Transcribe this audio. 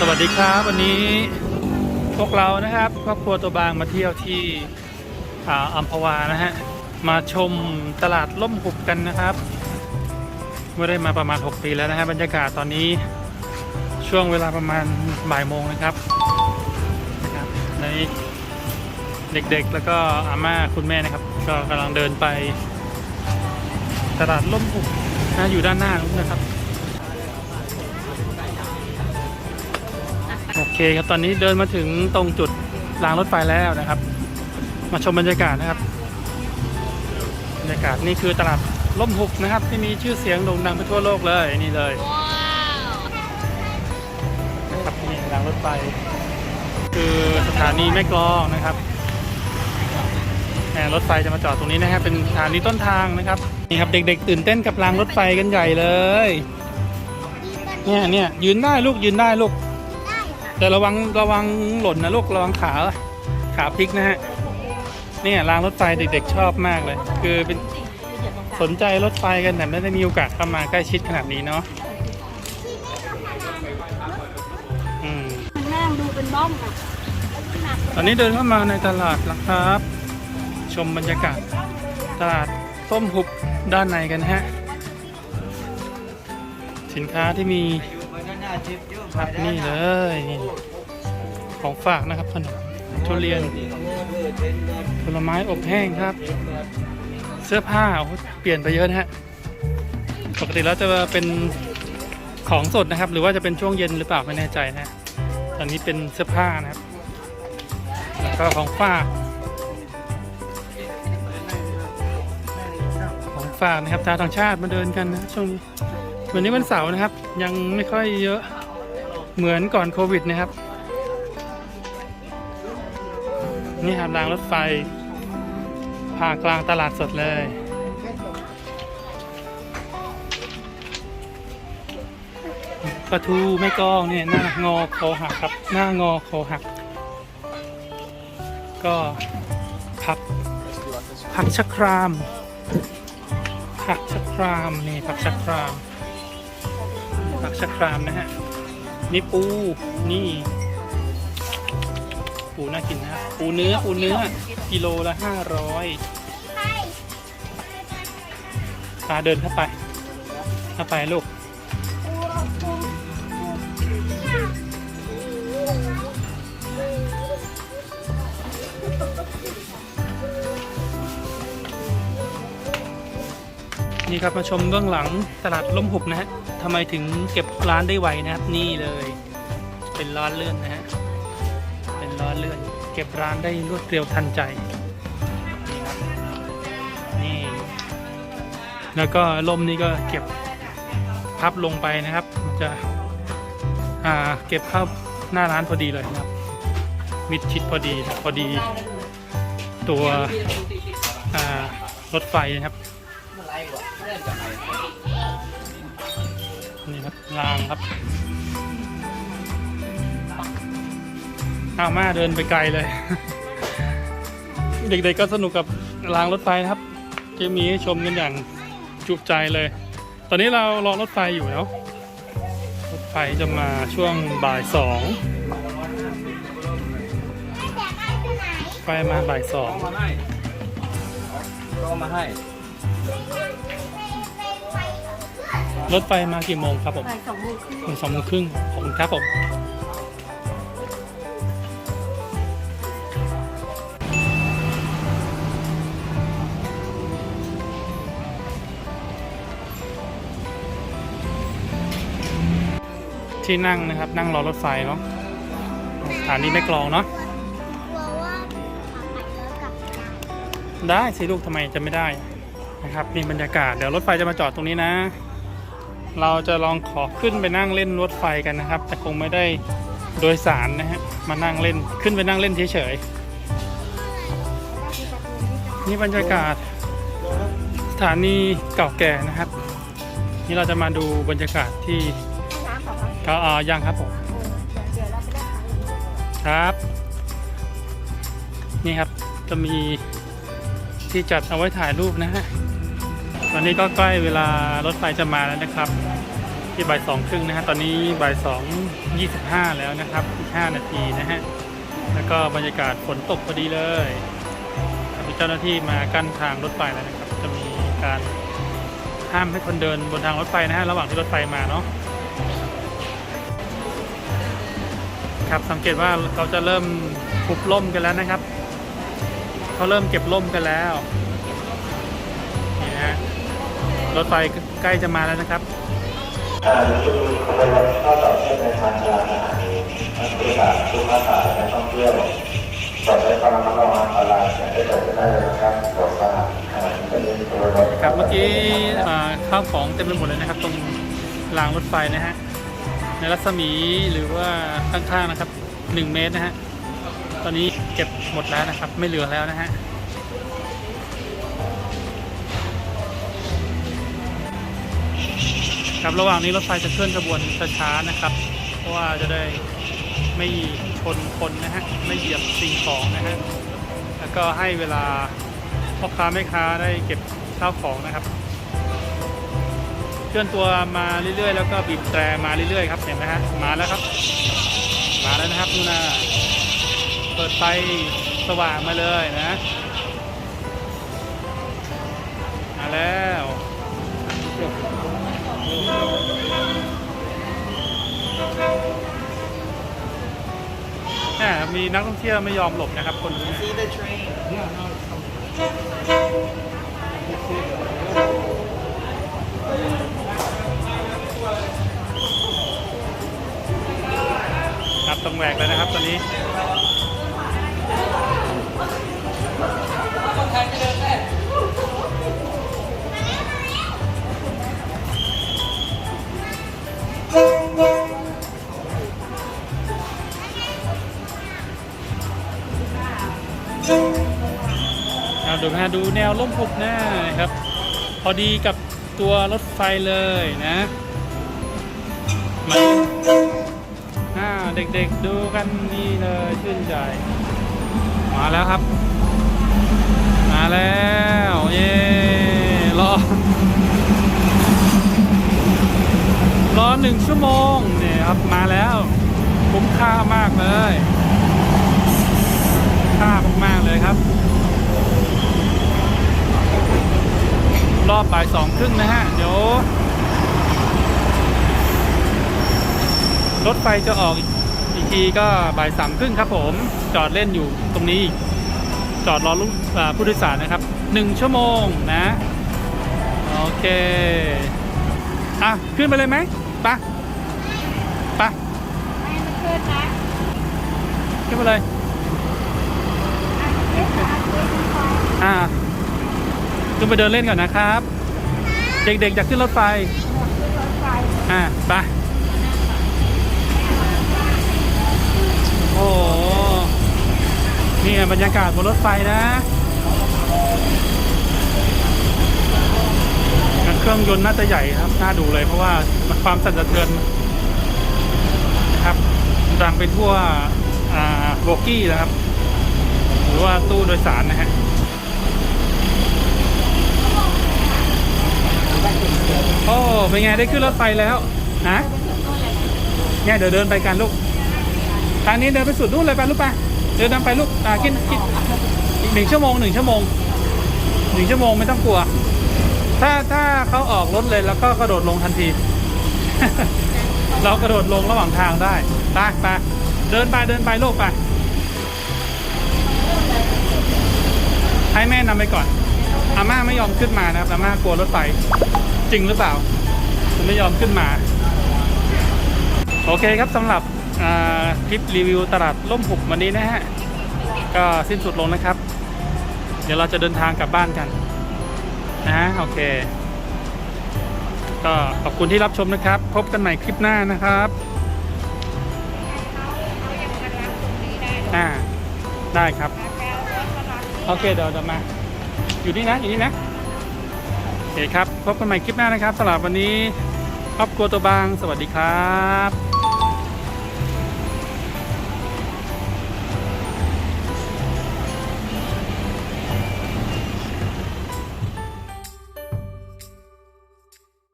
สวัสดีครับ วันนี้พวกเรานะครับครอบครัวตัวบางมาเที่ยวที่อัมพวานะฮะมาชมตลาดล่มหุบกันนะครับไม่ได้มาประมาณ 6 ปีแล้วนะฮะบรรยากาศตอนนี้ช่วงเวลาประมาณบ่ายโมงนะครับนะครับในเด็กๆแล้วก็อาม่าคุณแม่นะครับ ก็กำลังเดินไป ตลาดล่มหุบนะอยู่ด้านหน้านะครับ โอเคครับตอนนี้เดินมาถึงตรงจุดรางรถไฟแล้วนะครับ มาชมบรรยากาศนะครับบรรยากาศนี่คือตลาดล่มหุบนะครับ ที่มีชื่อเสียงโด่งดังไปทั่วโลกเลยนี่เลยนะครับนี่รางรถไฟคือสถานีแม่กลองนะครับแหมรถไฟจะมาจอดตรงนี้นะครับเป็นสถานีต้นทางนะครับนี่ครับเด็ก ๆ ตื่นเต้นกับรางรถไฟกันใหญ่เลยเนี่ยเนี่ยยืนได้ลูกยืนได้ลูก แต่ระวังระวังหล่นนะลูกระวังขาขาพลิกนะฮะเนี่ยรางรถไฟเด็กๆชอบมากเลย คือเป็นสนใจรถไฟกันแต่ไม่ได้มีโอกาสเข้ามาใกล้ชิดขนาดนี้เนาะอืมมันนั่งดูเป็นบ้องอะตอนนี้เดินเข้ามาในตลาดแล้วครับ ชมบรรยากาศตลาดต้มหุบด้านในกันนะฮะ สินค้าที่มี ครับนี่เลยนี่ของฝากนะครับขนมทุเรียนผลไม้อบแห้งครับ เสื้อผ้าโอ้เปลี่ยนไปเยอะนะฮะปกติแล้วจะเป็นของสดนะครับ หรือว่าจะเป็นช่วงเย็นหรือเปล่าไม่แน่ใจนะฮะตอนนี้เป็นเสื้อผ้านะครับแล้วก็ของฝากของฝากนะครับชาวต่างชาติมาเดินกันนะช่วงนี้วันนี้วันเสาร์นะครับ ยังไม่ค่อยเยอะ เหมือนก่อนโควิดนะครับ นี่ครับรางรถไฟผ่ากลางตลาดสดเลย ปลาทูแม่กลองเนี่ยหน้างอคอหักครับ หน้างอคอหัก ก็ผักผักชะครามผักชะครามนี่ผักชะครามผักชะครามนะฮะ นี่ปู นี่ ปูน่ากินนะ ปูเนื้อ ปูเนื้อ กิโลละห้าร้อยพาเดินเข้าไป เข้าไปลูก นี่ครับมาชมเบื้องหลังตลาดล่มหุบนะฮะ ทำไมถึงเก็บร้านได้ไวนะครับ นี่เลย เป็นร้านเลื่อนนะฮะเป็นร้านเลื่อน เก็บร้านได้รวดเร็วทันใจนี่ครับนี่แล้วก็ล่มนี่ก็เก็บพับลงไปนะครับ จะอ่าเก็บเข้าหน้าร้านพอดีเลยนะครับ มิดชิดพอดีพอดี ตัวอ่ารถไฟนะครับ นี่ครับรางครับเอามาเดินไปไกลเลย เด็กๆก็สนุกกับรางรถไฟนะครับจะมีให้ชมกันอย่างจุใจเลย ตอนนี้เรารอรถไฟอยู่แล้วรถไฟจะมาช่วงบ่ายสองไฟมาบ่ายสองก็มาให้ รถไฟมากี่โมงครับผมบ่ายสองโมงครึ่งถึงสองโมงครึ่งขอบคุณครับผมที่นั่งนะครับ นั่งรอรถไฟเนาะสถานีแม่กลองเนาะกลัวว่าขาดเยอะกับได้สิลูกทำไมจะไม่ได้นะครับนี่บรรยากาศเดี๋ยวรถไฟจะมาจอดตรงนี้นะ เราจะลองขอขึ้นไปนั่งเล่นรถไฟกันนะครับ แต่คงไม่ได้โดยสารนะฮะมานั่งเล่นขึ้นไปนั่งเล่นเฉยๆนี่บรรยากาศสถานีเก่าแก่นะครับ นี่เราจะมาดูบรรยากาศที่น้ำของเราก็อ่ายังครับผมครับ นี่ครับจะมีที่จัดเอาไว้ถ่ายรูปนะฮะ ตอนนี้ก็ใกล้เวลารถไฟจะมาแล้วนะครับ ที่บ่ายสองครึ่งนะฮะตอนนี้บ่ายสองยี่สิบห้าแล้วนะครับอีกห้านาทีนะฮะแล้วก็บรรยากาศฝนตกพอดีเลยมีเจ้าหน้าที่มากั้นทางรถไฟแล้วนะครับ จะมีการห้ามให้คนเดินบนทางรถไฟนะฮะระหว่างที่รถไฟมาเนาะครับสังเกตว่าเขาจะเริ่มปุบล่มกันแล้วนะครับ เขาเริ่มเก็บล่มกันแล้ว รถไฟใกล้จะมาแล้วนะครับขณะนี้ขบวนรถเข้าต่อเนื่องในทางจราจรนักศึกษาผู้ค้าขายและท่องเที่ยวโปรดใช้ความระมัดระวังอันตรายอย่าได้เกิดขึ้นได้เลยนะครับโปรดทราบขณะนี้เป็นเรื่องขบวรถครับเมื่อกี้ข้าวของเต็มไปหมดเลยนะครับ ตรงรางรถไฟนะฮะในรัศมีหรือว่าข้างๆนะครับ 1 เมตรนะฮะตอนนี้เก็บหมดแล้วนะครับ ไม่เหลือแล้วนะฮะ ครับระหว่างนี้รถไฟจะเคลื่อนขบวนช้าๆนะครับ เพราะว่าจะได้ไม่ชนคนนะฮะไม่เหยียบสิ่งของนะฮะแล้วก็ให้เวลาพ่อค้าแม่ค้าได้เก็บข้าวของนะครับเคลื่อนตัวมาเรื่อยๆ แล้วก็บีบแตรมาเรื่อยๆครับเห็นไหมฮะมาแล้วครับ มาแล้วนะครับนู่นนะเปิดไฟสว่างมาเลยนะมาแล้ว มมีนักท่องเที่ยวไม่ยอมหลบนะครับคนนี้ See the train ครับต้องแหวกเลยนะครับตอนนี้ ล่มพุบหน้าครับ พอดีกับตัวรถไฟเลยนะมาอ่าเด็กๆดูกันนี่เลยชื่นใจ มาแล้วครับ มาแล้ว เย่รอ รอหนึ่งชั่วโมงเนี่ยครับมาแล้วคุ้มค่ามากเลย ค่ามากๆเลยครับ รอบบ่ายสองครึ่งนะฮะ เดี๋ยวรถไฟจะออกอีกทีก็บ่ายสามครึ่งครับผม จอดเล่นอยู่ตรงนี้อีกจอดรอลูกอ่าผู้โดยสารนะครับหนึ่งชั่วโมงนะ โอเค อะ ขึ้นไปเลยไหมไปะปะให้มันขึ้นนะขึ้นไปเลย เอ๊ะขาขึ้นไป อ่า ขึ้นไปเดินเล่นก่อนนะครับ เด็กๆอยากขึ้นรถไฟอ่าไปโอ้นี่บรรยากาศบนรถไฟนะเครื่องยนต์น่าจะใหญ่ครับ น่าดูเลยเพราะว่าความสั่นสะเทือนนะครับดังไปทั่วอ่าโบกี้นะครับ หรือว่าตู้โดยสารนะฮะ โอ้เป็นไงได้ขึ้นรถไฟแล้วนะเนี่ยเดี๋ยวเดินไปกันลูก ทางนี้เดินไปสุดนู่นเลยไปลูกไปเดินนำไปลูกอ่ากินกินอีกหนึ่งชั่วโมงหนึ่งชั่วโมงหนึ่งชั่วโมงไม่ต้องกลัว ถ้าถ้าเขาออกรถเลยแล้วก็กระโดดลงทันที เรากระโดดลงระหว่างทางได้ไปไปเดินไปเดินไปลูกไปให้แม่นำไปก่อน อาม่าไม่ยอมขึ้นมานะครับอาม่ากลัวรถไฟจริงหรือเปล่าถึงไม่ยอมขึ้นมา โอเคครับสำหรับคลิปรีวิวตลาดล่มหุบวันนี้นะฮะก็สิ้นสุดลงนะครับ เดี๋ยวเราจะเดินทางกลับบ้านกันนะโอเค ก็ขอบคุณที่รับชมนะครับ พบกันใหม่คลิปหน้านะครับอ่าได้ครับ โอเคเดี๋ยวเดี๋ยวมา อยู่นี่นะอยู่นี่นะโอเคครับพบกันใหม่คลิปหน้านะครับสำหรับวันนี้ครอบครัวตัวบาง สวัสดีครับ